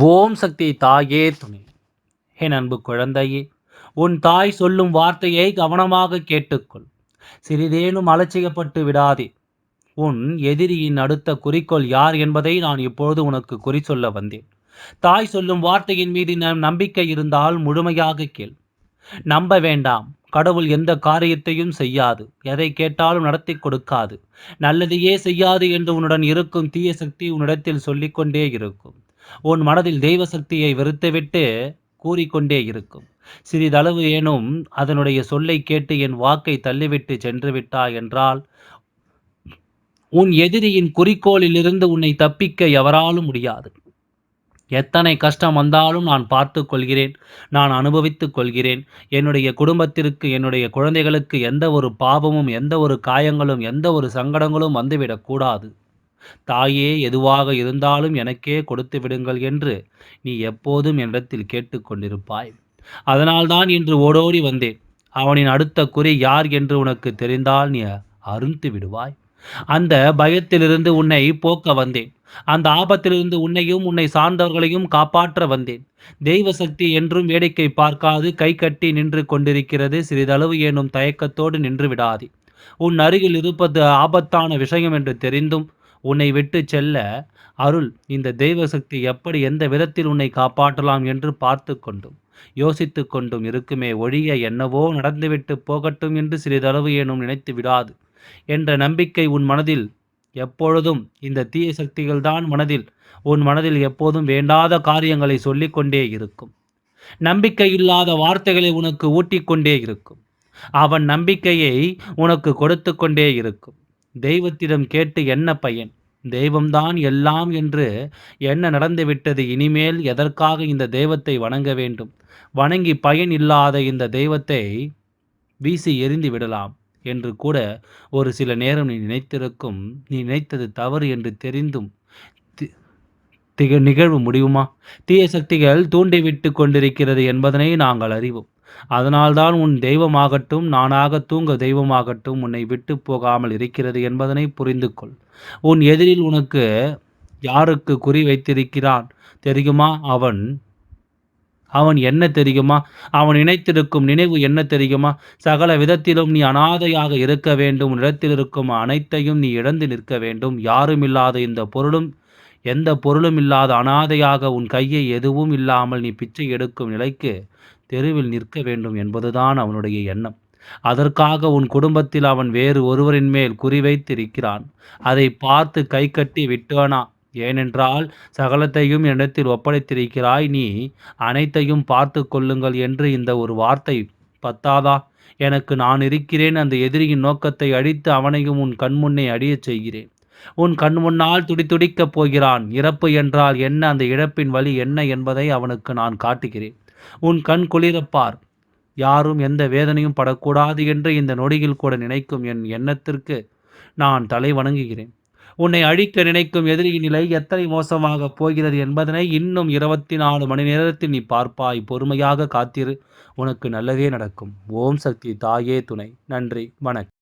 ஓம் சக்தி தாயே துணை. என் அன்பு குழந்தையே உன் தாய் சொல்லும் வார்த்தையை கவனமாக கேட்டுக்கொள். சிறிதேனும் அலட்சியப்பட்டு விடாதே. உன் எதிரியின் அடுத்த குறிக்கோள் யார் என்பதை நான் இப்பொழுது உனக்கு குறி சொல்ல வந்தேன். தாய் சொல்லும் வார்த்தையின் மீது நம்பிக்கை இருந்தால் முழுமையாக கேள். நம்ப வேண்டாம் கடவுள் எந்த காரியத்தையும் செய்யாது எதை கேட்டாலும் நடத்தி கொடுக்காது. நல்லதையே செய்யாது என்று உன்னுடன் இருக்கும் தீய சக்தி உன்னிடத்தில் சொல்லிக்கொண்டே இருக்கும். உன் மனதில் தெய்வ சக்தியை வெறுத்துவிட்டு கூறிக்கொண்டே இருக்கும். சிறிதளவு ஏனும் அதனுடைய சொல்லை கேட்டு என் வாக்கை தள்ளிவிட்டு சென்று விட்டா என்றால் உன் எதிரியின் குறிக்கோளிலிருந்து உன்னை தப்பிக்க எவராலும் முடியாது. எத்தனை கஷ்டம் வந்தாலும் நான் பார்த்து கொள்கிறேன் நான் அனுபவித்துக் கொள்கிறேன். என்னுடைய குடும்பத்திற்கு என்னுடைய குழந்தைகளுக்கு எந்த ஒரு பாவமும் எந்த ஒரு காயங்களும் எந்த ஒரு சங்கடங்களும் வந்துவிடக்கூடாது தாயே எதுவாக இருந்தாலும் எனக்கே கொடுத்து விடுங்கள் என்று நீ எப்போதும் என்னிடத்தில் கேட்டுக்கொண்டிருப்பாய் அதனால்தான் இன்று ஓடோடி வந்தேன். அவனின் அடுத்த குறி யார் என்று உனக்கு தெரிந்தால் நீ அருந்து விடுவாய். அந்த பயத்திலிருந்து உன்னை போக்க வந்தேன். அந்த ஆபத்திலிருந்து உன்னையும் உன்னை சார்ந்தவர்களையும் காப்பாற்ற வந்தேன். தெய்வ சக்தி என்றும் வேடிக்கை பார்க்காது கை கட்டி நின்று கொண்டிருக்கிறது சிறிதளவு ஏனும் தயக்கத்தோடு நின்று விடாதே. உன் அருகில் இருப்பது ஆபத்தான விஷயம் என்று தெரிந்தும் உன்னை விட்டு செல்ல அருள் இந்த தெய்வ சக்தி எப்படி எந்த விதத்தில் உன்னை காப்பாற்றலாம் என்று பார்த்து கொண்டும் யோசித்து கொண்டும் இருக்குமே ஒழிய என்னவோ நடந்துவிட்டு போகட்டும் என்று சிறிதளவு ஏனும் நினைத்து விடாது என்ற நம்பிக்கை உன் மனதில் எப்பொழுதும் இந்த தீய சக்திகள்தான் மனதில் உன் மனதில் எப்போதும் வேண்டாத காரியங்களை சொல்லிக்கொண்டே இருக்கும். நம்பிக்கை இல்லாத வார்த்தைகளை உனக்கு ஊட்டிக்கொண்டே இருக்கும். அவன் நம்பிக்கையை உனக்கு கொடுத்து கொண்டே இருக்கும். தெய்வத்திடம் கேட்டு என்ன பயன்? தெய்வம்தான் எல்லாம் என்று என்ன நடந்துவிட்டது? இனிமேல் எதற்காக இந்த தெய்வத்தை வணங்க வேண்டும்? வணங்கி பயன் இல்லாத இந்த தெய்வத்தை வீசி எரிந்து விடலாம் என்று கூட ஒரு சில நேரம் நீ நினைத்திருக்கும் நீ நினைத்தது தவறு என்று தெரிந்தும் திக நிகழ்வு முடியுமா? தீய சக்திகள் தூண்டிவிட்டு கொண்டிருக்கிறது என்பதனை நாங்கள் அறிவோம். அதனால்தான் உன் தெய்வமாகட்டும் நானாக தூங்க தெய்வமாகட்டும் உன்னை விட்டு போகாமல் இருக்கிறது என்பதனை புரிந்து கொள் உன் எதிரில் உனக்கு யாருக்கு குறி வைத்திருக்கிறான் தெரியுமா? அவன் அவன் என்ன தெரியுமா? அவன் நினைத்திருக்கும் நினைவு என்ன தெரியுமா? சகல விதத்திலும் நீ அனாதையாக இருக்க வேண்டும். இடத்தில் இருக்கும் அனைத்தையும் நீ இழந்து நிற்க வேண்டும். யாரும் இல்லாத இந்த பொருளும் எந்த பொருளும் இல்லாத அனாதையாக உன் கையை எதுவும் இல்லாமல் நீ பிச்சை எடுக்கும் நிலைக்கு தெருவில் நிற்க வேண்டும் என்பதுதான் அவனுடைய எண்ணம். அதற்காக உன் குடும்பத்தில் அவன் வேறு ஒருவரின் மேல் குறிவைத்திருக்கிறான் அதை பார்த்து கை கட்டி விட்டானா? ஏனென்றால் சகலத்தையும் என்னிடத்தில் ஒப்படைத்திருக்கிறாய். நீ அனைத்தையும் பார்த்து கொள்ளுங்கள் என்று இந்த ஒரு வார்த்தை பத்தாதா? எனக்கு நான் இருக்கிறேன். அந்த எதிரியின் நோக்கத்தை அழித்து அவனையும் உன் கண்முன்னே அடியச் செய்கிறேன். உன் கண் முன்னால் துடித்துடிக்கப் போகிறான். இறப்பு என்றால் என்ன? அந்த இழப்பின் வழி என்ன என்பதை அவனுக்கு நான் காட்டுகிறேன். உன் கண் குளிரப்பார். யாரும் எந்த வேதனையும் படக்கூடாது என்று இந்த நொடியில் கூட நினைக்கும் என் எண்ணத்திற்கு நான் தலை வணங்குகிறேன். உன்னை அழிக்க நினைக்கும் எதிரியின் நிலை எத்தனை மோசமாக போகிறது என்பதனை இன்னும் இருபத்தி நாலு மணி நேரத்தில் நீ பார்ப்பாய். பொறுமையாக காத்திரு. உனக்கு நல்லதே நடக்கும். ஓம் சக்தி தாயே துணை. நன்றி. வணக்கம்.